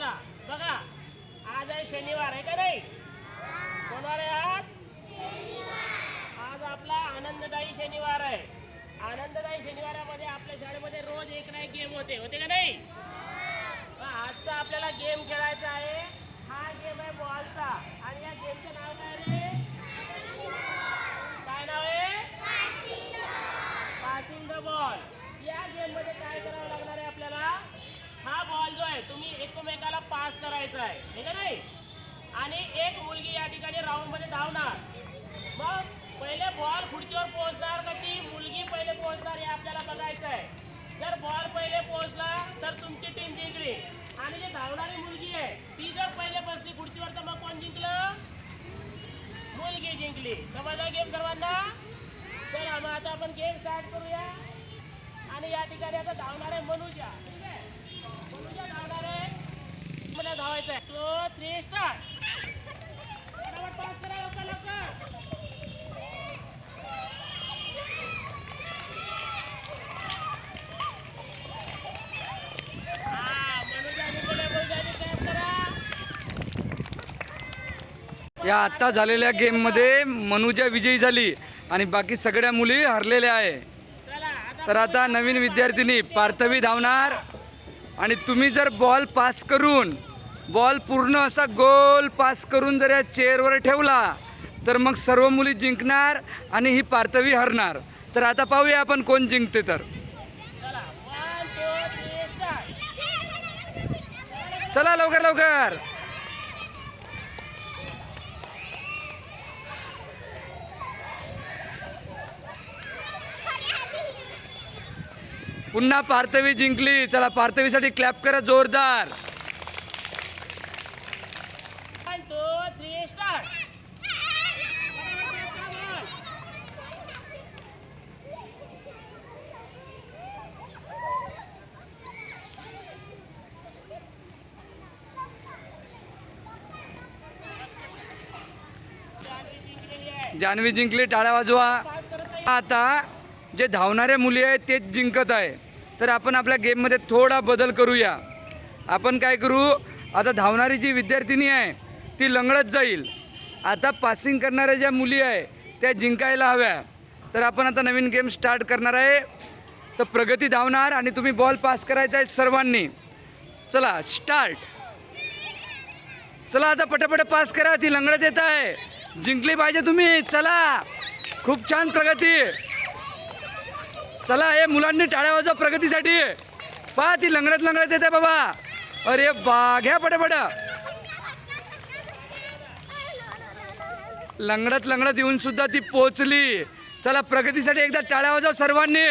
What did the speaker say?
चला बघा आज आहे शनिवार आहे का नाही? कोणवार आहे आज? आज आपला आनंददायी शनिवार आहे. आनंददायी शनिवारामध्ये आपल्या शाळेमध्ये रोज एक ना एक गेम होते. होते का नाही? आजचा आपल्याला गेम खेळायचा आहे. आहे तुम्ही एकमेकाला पास करायचा आहे हे का नाही? आणि एक मुलगी या ठिकाणी राऊंडमध्ये धावणार. मग पहिले बॉल खुर्चीवर पोहोचणार का ती मुलगी पहिले पोहोचणार हे आपल्याला बघायचं आहे. जर बॉल पहिले पोहोचला तर तुमची टीम जिंकली. आणि जी धावणारी मुलगी आहे ती जर पहिले बसली खुर्चीवर तर मग कोण जिंकलं? मुलगी जिंकली. समजला गेम सर्वांना? चला मग आता आपण गेम स्टार्ट करूया. आणि या ठिकाणी आता धावणार आहे मनुजा ठीक आहे? तो थ्री स्टार पास करा लवकर लवकर या आत्ता झालेल्या गेममध्ये मनुजा विजयी झाली आणि बाकी सगळ्या मुली हरलेल्या आहे. तर आता नवीन विद्यार्थिनी पार्थवी धावणार. आणि तुम्ही जर बॉल पास करून बॉल पूर्ण असा गोल पास करून जर या चेअरवर ठेवला तर मग सर्व मुली जिंकणार आणि ही पार्थवी हरणार. तर आता पाहूया आपण कोण जिंकते तर. चला चला लवकर लवकर. पुन्हा पार्थवी जिंकली. चला पार्थवीसाठी क्लॅप करा जोरदार. जान्हवी जिंकली टाळ्या वाजवा. आता जे धावणाऱ्या मुली आहेत तेच जिंकत आहे. तर आपण आपल्या गेममध्ये थोडा बदल करूया. आपण काय करू? आता धावणारी जी विद्यार्थिनी आहे ती लंगडत जाईल. आता पासिंग करणाऱ्या ज्या मुली आहे त्या जिंकायला हव्या. तर आपण आता नवीन गेम स्टार्ट करणार आहे. तर प्रगती धावणार आणि तुम्ही बॉल पास करायचा आहे सर्वांनी. चला स्टार्ट चला आता पटापट पास करा ती लंगडत येत आहे. जिंकली पाहिजे तुम्ही चला. खूप छान प्रगती. चला हे मुलांनी टाळ्या वाजव प्रगतीसाठी. पहा ती लंगडत लंगडत येते बाबा. अरे बा घ्या पटापट. लंगडत लंगडत येऊन सुद्धा ती पोचली. चला प्रगतीसाठी एकदा टाळ्या वाजव सर्वांनी.